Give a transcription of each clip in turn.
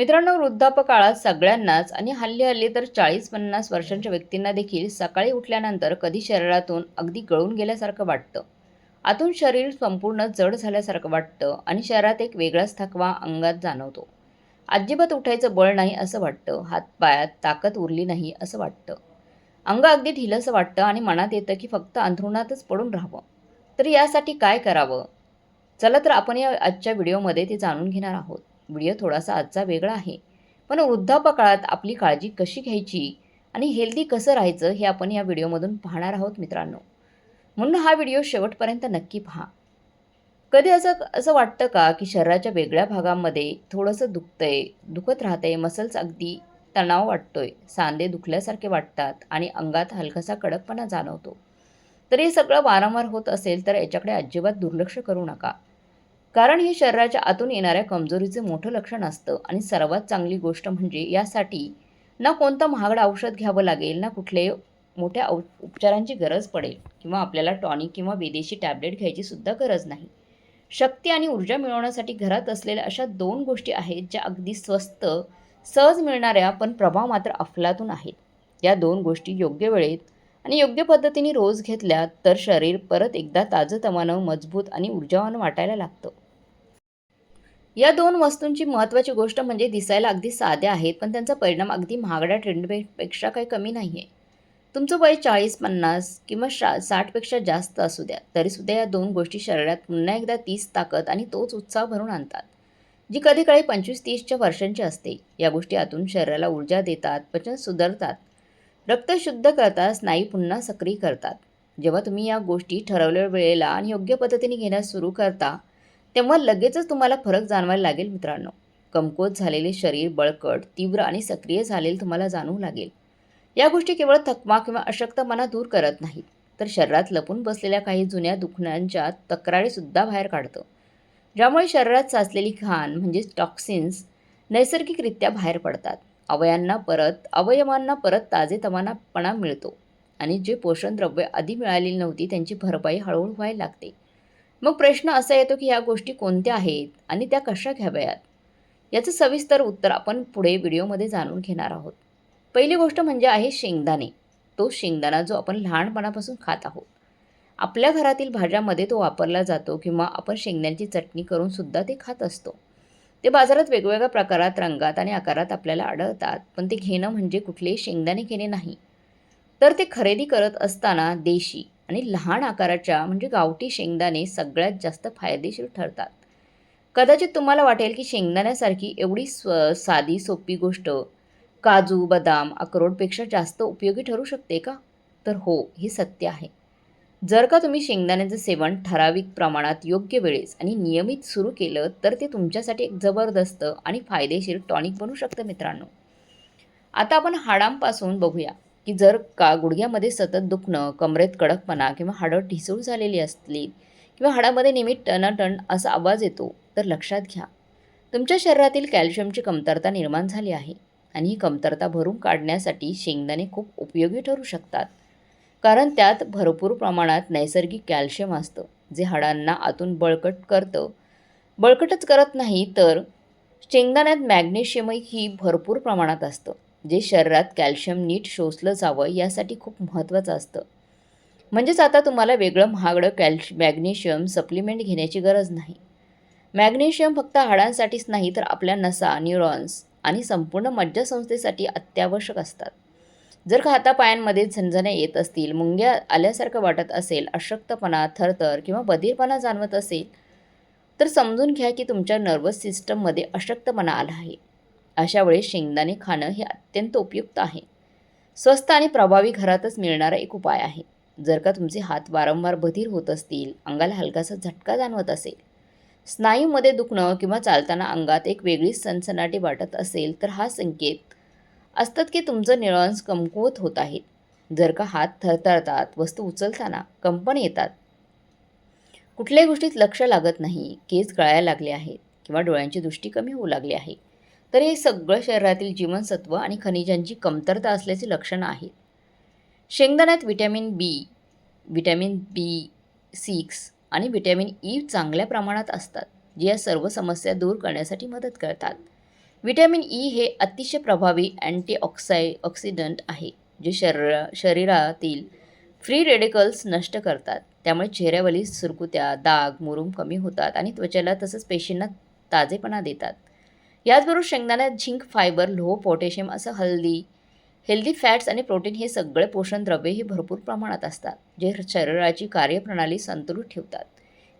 मित्रांनो वृद्धापकाळात सगळ्यांनाच आणि हल्ली हल्ली तर चाळीस पन्नास वर्षांच्या व्यक्तींना देखील सकाळी उठल्यानंतर कधी शरीरातून अगदी गळून गेल्यासारखं वाटतं. आतून शरीर संपूर्ण जड झाल्यासारखं वाटतं आणि शरीरात एक वेगळाच थकवा अंगात जाणवतो. अजिबात उठायचं बळ नाही असं वाटतं. हातपायात ताकद उरली नाही असं वाटतं. अंग अगदी ढिलंसं वाटतं आणि मनात येतं की फक्त अंथरुणातच पडून राहावं. तर यासाठी काय करावं? चला तर आपण या आजच्या व्हिडिओमध्ये ते जाणून घेणार आहोत. व्हिडिओ थोडासा आजचा वेगळा आहे. पण वृद्धापकाळात आपली काळजी कशी घ्यायची आणि हेल्दी कसं राहायचं हे आपण या व्हिडिओमधून पाहणार आहोत मित्रांनो. म्हणून हा व्हिडिओ शेवटपर्यंत नक्की पहा. कधी असं असं वाटतं का की शरीराच्या वेगळ्या भागांमध्ये थोडंसं दुखतंय दुखत राहतंय मसल्स अगदी तणाव वाटतोय सांधे दुखल्यासारखे वाटतात आणि अंगात हलकासा कडकपणा जाणवतो. तर हे सगळं वारंवार होत असेल तर याच्याकडे अजिबात दुर्लक्ष करू नका. कारण हे शरीराच्या आतून येणाऱ्या कमजोरीचे मोठं लक्षण असतं आणि सर्वात चांगली गोष्ट म्हणजे यासाठी ना कोणतं महागडं औषध घ्यावं लागेल ना कुठले मोठ्या औ उपचारांची गरज पडेल किंवा आपल्याला टॉनिक किंवा विदेशी टॅबलेट घ्यायची सुद्धा गरज नाही. शक्ती आणि ऊर्जा मिळवण्यासाठी घरात असलेल्या अशा दोन गोष्टी आहेत ज्या अगदी स्वस्त सहज मिळणाऱ्या पण प्रभाव मात्र अफलातून आहेत. या दोन गोष्टी योग्य वेळेत आणि योग्य पद्धतीने रोज घेतल्या तर शरीर परत एकदा ताजंतवानं मजबूत आणि ऊर्जावान वाटायला लागतं. या दोन वस्तूंची महत्त्वाची गोष्ट म्हणजे दिसायला अगदी साध्या आहेत पण त्यांचा परिणाम अगदी महागड्या ट्रेंडपेक्षा काही कमी नाही आहे तुमचं वय चाळीस पन्नास किंवा शा साठपेक्षा जास्त असू द्या तरीसुद्धा या दोन गोष्टी शरीरात पुन्हा एकदा तीच ताकद आणि तोच उत्साह भरून आणतात. जी कधी काळी पंचवीस तीसच्या वर्षांची असते या गोष्टी आतून शरीराला ऊर्जा देतात पचन सुधारतात रक्त शुद्ध करतात स्नायू पुन्हा सक्रिय करतात. जेव्हा तुम्ही या गोष्टी ठरवलेल्या वेळेला आणि योग्य पद्धतीने घेण्यास सुरू करता तेव्हा लगेचच तुम्हाला फरक जाणवायला लागेल मित्रांनो. कमकुवत झालेले शरीर बळकट तीव्र आणि सक्रिय झालेले तुम्हाला जाणवू लागेल. या गोष्टी केवळ थकमा किंवा अशक्तपणा दूर करत नाहीत तर शरीरात लपून बसलेल्या काही जुन्या दुखण्यांच्या तक्रारीसुद्धा बाहेर काढतं. ज्यामुळे शरीरात साचलेली घाण म्हणजेच टॉक्सिन्स नैसर्गिकरित्या बाहेर पडतात. अवयांना परत अवयवांना परत ताजेतवानापणा मिळतो. आणि जे पोषण द्रव्य आधी मिळालेली नव्हती त्यांची भरपाई हळूहळू व्हायला लागते. मग प्रश्न असा येतो की ह्या गोष्टी कोणत्या आहेत आणि त्या कशा घ्याव्यात? याचं सविस्तर उत्तर आपण पुढे व्हिडिओमध्ये जाणून घेणार आहोत. पहिली गोष्ट म्हणजे आहे शेंगदाणे. तो शेंगदाणा जो आपण लहानपणापासून खात आहोत. आपल्या घरातील भाज्यामध्ये तो वापरला जातो किंवा आपण शेंगदाण्याची चटणी करून सुद्धा ते खात असतो. ते बाजारात वेगवेगळ्या प्रकारात रंगात आणि आकारात आपल्याला आढळतात. पण ते घेणं म्हणजे कुठले शेंगदाणे घेणे नाही. तर ते खरेदी करत असताना देशी आणि लहान आकाराच्या म्हणजे गावठी शेंगदाणे सगळ्यात जास्त फायदेशीर ठरतात. कदाचित तुम्हाला वाटेल की शेंगदाण्यासारखी एवढी स्व साधी सोपी गोष्ट काजू बदाम अक्रोडपेक्षा जास्त उपयोगी ठरू शकते का? तर हो हे सत्य आहे. जर का तुम्ही शेंगदाण्याचं सेवन ठराविक प्रमाणात योग्य वेळेस आणि नियमित सुरू केलं तर ते तुमच्यासाठी एक जबरदस्त आणि फायदेशीर टॉनिक बनू शकतं मित्रांनो. आता आपण हाडांपासून बघूया की जर का गुडघ्यामध्ये सतत दुखणं कमरेत कडकपणा किंवा हाडं ठिसूळ झालेली असली किंवा हाडामध्ये नेहमी टनाटण असा आवाज येतो तर लक्षात घ्या. तुमच्या शरीरातील कॅल्शियमची कमतरता निर्माण झाली आहे आणि ही कमतरता भरून काढण्यासाठी शेंगदाणे खूप उपयोगी ठरू शकतात. कारण त्यात भरपूर प्रमाणात नैसर्गिक कॅल्शियम असतं जे हाडांना आतून बळकट करतं. बळकटच करत नाही तर शेंगदाण्यात मॅग्नेशियमही भरपूर प्रमाणात असतं जे शरीरात कॅल्शियम नीट शोषलं जावं यासाठी खूप महत्त्वाचं असतं. म्हणजेच आता तुम्हाला वेगळं महागडं कॅल्श मॅग्नेशियम सप्लिमेंट घेण्याची गरज नाही. मॅग्नेशियम फक्त हाडांसाठीच नाही तर आपल्या नसा न्यूरॉन्स आणि संपूर्ण मज्जासंस्थेसाठी अत्यावश्यक असतात. जर का हातापायांमध्ये झणझण्या येत असतील मुंग्या आल्यासारखं वाटत असेल अशक्तपणा थरथर किंवा बधीरपणा जाणवत असेल तर समजून घ्या की तुमच्या नर्वस सिस्टममध्ये अशक्तपणा आला आहे. अशा वेळेस शेंगदाणे खाणं हे अत्यंत उपयुक्त आहे. स्वस्त आणि प्रभावी घरातच मिळणारा एक उपाय आहे. जर का तुमचे हात वारंवार बधीर होत असतील अंगाला हलकासा झटका जाणवत असेल स्नायूमध्ये दुखणं किंवा चालताना अंगात एक वेगळीच सनसनाटी वाटत असेल तर हा संकेत असतात की तुमचं न्यूरॉन्स कमकुवत होत आहेत जर का हात थरथरतात वस्तू उचलताना कंपन येतात. कुठल्याही गोष्टीत लक्ष लागत नाही केस गळायला लागले आहेत किंवा डोळ्यांची दृष्टी कमी होऊ लागली आहे. तर हे सगळं शरीरातील जीवनसत्व आणि खनिजांची कमतरता असल्याची लक्षणं आहेत. शेंगदाण्यात vitamin B vitamin B six आणि विटॅमिन ई चांगल्या प्रमाणात असतात जे या सर्व समस्या दूर करण्यासाठी मदत करतात. व्हिटॅमिन ई e हे अतिशय प्रभावी अँटीऑक्साय ऑक्सिडंट आहे जे शरीर शरीरातील फ्री रेडिकल्स नष्ट करतात. त्यामुळे चेहऱ्यावरील सुरकुत्या दाग मुरूम कमी होतात आणि त्वचेला तसंच पेशींना ताजेपणा देतात. याचबरोबर शेंगदाण्यात झिंक फायबर लोह पोटॅशियम असं हल्दी हेल्दी फॅट्स आणि प्रोटीन हे सगळे पोषण द्रव्ये भरपूर प्रमाणात असतात जे शरीराची कार्यप्रणाली संतुलित ठेवतात.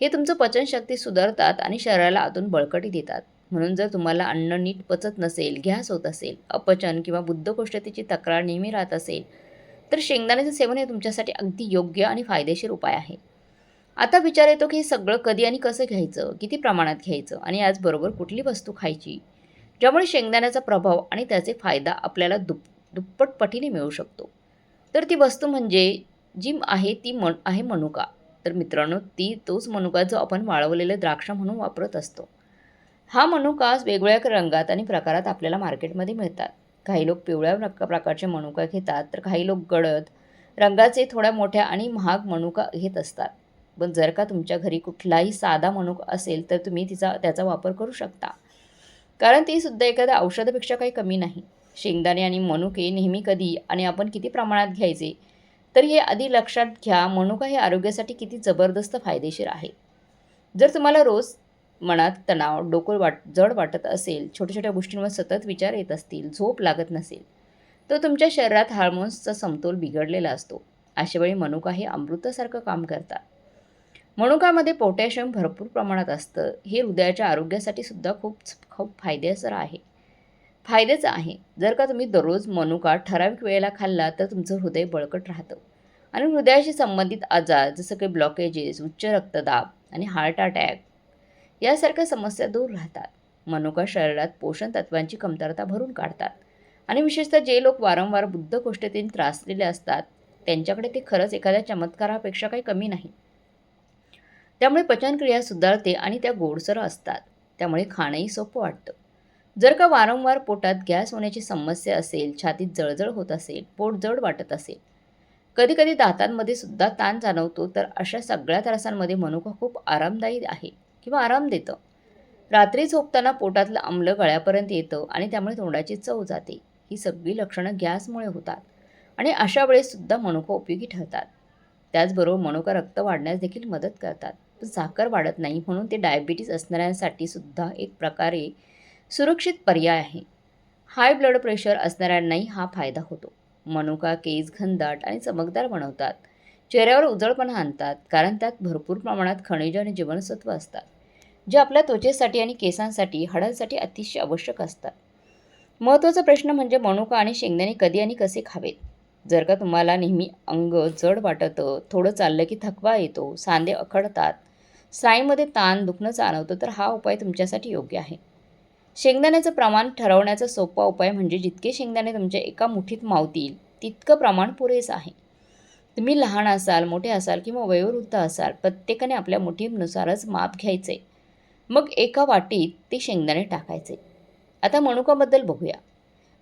हे तुमचं पचनशक्ती सुधारतात आणि शरीराला आतून बळकटी देतात. म्हणून जर तुम्हाला अन्न नीट पचत नसेल गॅस होत असेल अपचन किंवा बुद्धकोष्ठतेची तक्रार नेहमी राहत असेल तर शेंगदाण्याचं सेवन हे तुमच्यासाठी अगदी योग्य आणि फायदेशीर उपाय आहे. आता विचार येतो की हे सगळं कधी आणि कसं घ्यायचं किती प्रमाणात घ्यायचं आणि याचबरोबर कुठली वस्तू खायची ज्यामुळे शेंगदाण्याचा प्रभाव आणि त्याचे फायदा आपल्याला दुप दुप्पट पटीने मिळू शकतो. तर ती वस्तू म्हणजे जी आहे ती मन आहे मनुका. तर मित्रांनो ती तोच मनुका जो आपण वाळवलेलं द्राक्ष म्हणून वापरत असतो. हा मनुका वेगवेगळ्या रंगात आणि प्रकारात आपल्याला मार्केटमध्ये मिळतात. काही लोक पिवळ्या प्रकारचे मनुका घेतात तर काही लोक गडद रंगाचे थोड्या मोठ्या आणि महाग मनुका घेत असतात. पण जर का तुमच्या घरी कुठलाही साधा मनुका असेल तर तुम्ही तिचा त्याचा वापर करू शकता. कारण ती सुद्धा एखाद्या औषधापेक्षा काही कमी नाही. शेंगदाणे आणि मनुके नेहमी कधी आणि आपण किती प्रमाणात घ्यायचे? तर हे आधी लक्षात घ्या मनुका हे आरोग्यासाठी किती जबरदस्त फायदेशीर आहे. जर तुम्हाला रोज मनात तणाव डोकं वाट जड वाटत असेल छोट्या छोट्या गोष्टींवर सतत विचार येत असतील झोप लागत नसेल तर तुमच्या शरीरात हार्मोन्सचा समतोल बिघडलेला असतो. अशावेळी मनुका हे अमृतासारखं काम करतात. मनुकामध्ये पोटॅशियम भरपूर प्रमाणात असतं. हे हृदयाच्या आरोग्यासाठी सुद्धा खूप खूप फायद्याचं आहे. फायद्याचं आहे. जर का तुम्ही दररोज मनुका ठराविक वेळेला खाल्ला तर तुमचं हृदय बळकट राहतं. आणि हृदयाशी संबंधित आजार जसं की ब्लॉकेजेस उच्च रक्तदाब आणि हार्ट अटॅक यासारख्या समस्या दूर राहतात. मनुका शरीरात पोषण तत्वांची कमतरता भरून काढतात. आणि विशेषतः जे लोक वारंवार बुद्धकोष्ठतेने त्रासलेले असतात त्यांच्याकडे ते खरंच एखाद्या चमत्कारापेक्षा काही कमी नाही. त्यामुळे पचनक्रिया सुधारते आणि त्या गोडसर असतात. त्यामुळे खाणंही सोपं वाटतं. जर का वारंवार पोटात गॅस होण्याची समस्या असेल छातीत जळजळ होत असेल पोट जड वाटत असेल कधीकधी दातांमध्ये सुद्धा ताण जाणवतो तर अशा सगळ्या त्रासांमध्ये मनुका खूप आरामदायी आहे. किंवा आराम देतं. रात्री झोपताना पोटातलं आम्ल गळ्यापर्यंत येतं आणि त्यामुळे तोंडाची चव जाते. ही सगळी लक्षणं गॅसमुळे होतात आणि अशा वेळेससुद्धा मनुका उपयोगी ठरतात. त्याचबरोबर मनुका रक्त वाढण्यास देखील मदत करतात. पण साखर वाढत नाही म्हणून ते डायबिटीज असणाऱ्यांसाठी सुद्धा एक प्रकारे सुरक्षित पर्याय आहे. हाय ब्लड प्रेशर असणाऱ्यांनाही हा फायदा होतो. मनुका केस घनदाट आणि चमकदार बनवतात. चेहऱ्यावर उजळपणा आणतात कारण त्यात भरपूर प्रमाणात खनिज आणि जीवनसत्व असतात. जे आपल्या त्वचेसाठी आणि केसांसाठी हाडांसाठी अतिशय आवश्यक असतात. महत्त्वाचा प्रश्न म्हणजे मनुका आणि शेंगदाणे कधी आणि कसे खावेत? जर का तुम्हाला नेहमी अंग जड वाटतं थोडं चाललं की थकवा येतो सांधे अखडतात स्नायूमध्ये ताण दुखणं जाणवतं तर हा उपाय तुमच्यासाठी योग्य आहे. शेंगदाण्याचं प्रमाण ठरवण्याचा सोपा उपाय म्हणजे जितके शेंगदाणे तुमच्या एका मुठीत मावतील तितकं प्रमाण पुरेसं आहे. तुम्ही लहान असाल मोठे असाल किंवा वयोवृद्ध असाल प्रत्येकाने आपल्या मुठीनुसारच माप घ्यायचे मग एका वाटीत ते शेंगदाणे टाकायचे. आता मनुकाबद्दल बघूया.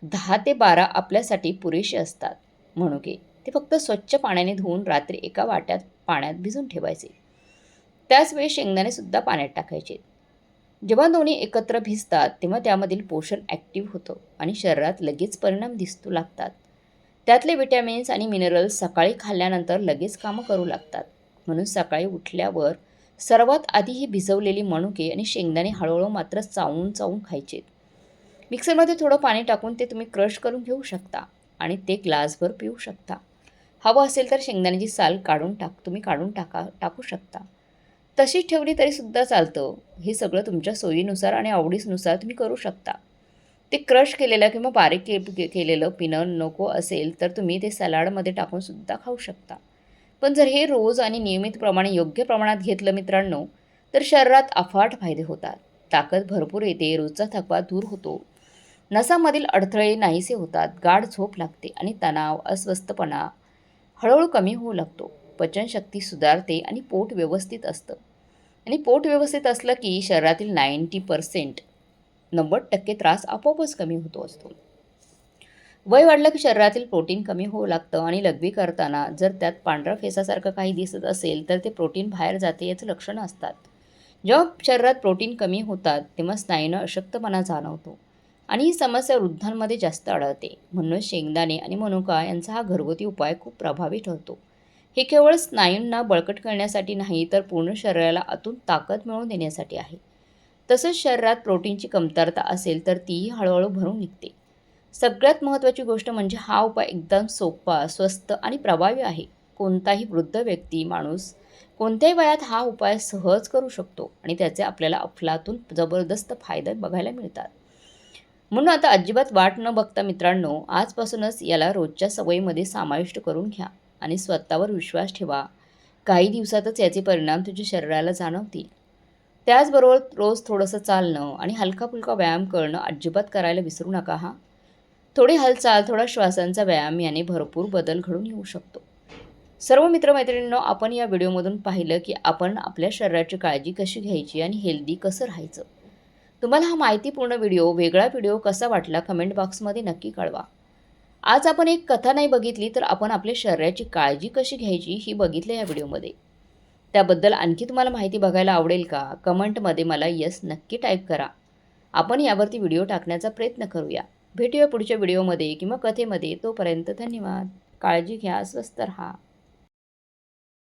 दहा ते बारा आपल्यासाठी पुरेसे असतात मनुके. ते फक्त स्वच्छ पाण्याने धुवून रात्री एका वाट्यात पाण्यात भिजून ठेवायचे. त्याचवेळी शेंगदाणेसुद्धा पाण्यात टाकायचे. जेव्हा दोन्ही एकत्र भिजतात तेव्हा त्यामधील पोषण ॲक्टिव्ह होतं आणि शरीरात लगेच परिणाम दिसू लागतात. त्यातले विटॅमिन्स आणि मिनरल्स सकाळी खाल्ल्यानंतर लगेच कामं करू लागतात. म्हणून सकाळी उठल्यावर सर्वात आधी ही भिजवलेली मनुके आणि शेंगदाणे हळूहळू मात्र चावून चावून खायचे. मिक्सरमध्ये थोडं पाणी टाकून ते तुम्ही क्रश करून घेऊ शकता आणि ते ग्लासभर पिऊ शकता. हवं असेल तर शेंगदाण्याची साल काढून टाक तुम्ही काढून टाका टाकू शकता. तशीच ठेवली तरीसुद्धा चालतं. हे सगळं तुमच्या सोयीनुसार आणि आवडीनुसार तुम्ही करू शकता. ते क्रश केलेलं किंवा बारीक के केलेलं पिणं नको असेल तर तुम्ही ते सलाडमध्ये टाकूनसुद्धा खाऊ शकता. पण जर हे रोज आणि नियमितप्रमाणे योग्य प्रमाणात घेतलं मित्रांनो तर शरीरात अफाट फायदे होतात. ताकद भरपूर येते रोजचा थकवा दूर होतो. नसामधील अडथळे नाहीसे होतात गाढ झोप लागते आणि तणाव अस्वस्थपणा हळूहळू कमी होऊ लागतो. पचनशक्ती सुधारते आणि पोट व्यवस्थित असतं. आणि पोट व्यवस्थित असलं की शरीरातील नाईंटी पर्सेंट नव्वद टक्के त्रास आपोआपच कमी होतो असतो. वय वाढलं की शरीरातील प्रोटीन कमी होऊ लागतं आणि लघवी करताना जर त्यात पांढरा फेसासारखं काही दिसत असेल तर ते प्रोटीन बाहेर जाते याचं लक्षणं असतात. जेव्हा शरीरात प्रोटीन कमी होतात तेव्हा स्नायूनं अशक्तपणा जाणवतो आणि ही समस्या वृद्धांमध्ये जास्त आढळते. म्हणून शेंगदाणे आणि मनुका यांचा हा घरगुती उपाय खूप प्रभावी ठरतो. हे केवळ स्नायूंना बळकट करण्यासाठी नाही तर पूर्ण शरीराला आतून ताकद मिळवून देण्यासाठी आहे. तसंच शरीरात प्रोटीनची कमतरता असेल तर तीही हळूहळू भरून निघते. सगळ्यात महत्त्वाची गोष्ट म्हणजे हा उपाय एकदम सोपा स्वस्त आणि प्रभावी आहे. कोणताही वृद्ध व्यक्ती माणूस कोणत्याही वयात हा उपाय सहज करू शकतो आणि त्याचे आपल्याला अफलातून जबरदस्त फायदे बघायला मिळतात. म्हणून आता अजिबात वाट न बघता मित्रांनो आजपासूनच याला रोजच्या सवयीमध्ये समाविष्ट करून घ्या आणि स्वतःवर विश्वास ठेवा. काही दिवसातच याचे परिणाम तुझ्या शरीराला जाणवतील. त्याचबरोबर रोज थोडंसं चालणं आणि हलका फुलका व्यायाम करणं अजिबात करायला विसरू नका हा? थोडी हालचाल थोडा श्वासांचा व्यायाम याने भरपूर बदल घडून येऊ शकतो. सर्व मित्रमैत्रिणींनो आपण या व्हिडिओमधून पाहिलं की आपण आपल्या शरीराची काळजी कशी घ्यायची आणि हेल्दी कसं राहायचं. तुम्हाला हा माहितीपूर्ण व्हिडिओ वेगळा व्हिडिओ कसा वाटला कमेंट बॉक्समध्ये नक्की कळवा. आज आपण एक कथा नाही बघितली तर आपण आपल्या शरीराची काळजी कशी घ्यायची ही बघितलं या व्हिडिओमध्ये. त्याबद्दल आणखी तुम्हाला माहिती बघायला आवडेल का? कमेंटमध्ये मला यस नक्की टाईप करा. आपण यावरती व्हिडिओ टाकण्याचा प्रयत्न करूया. भेटूया पुढच्या व्हिडिओमध्ये किंवा कथेमध्ये. तोपर्यंत धन्यवाद. काळजी घ्या स्वस्त राहा.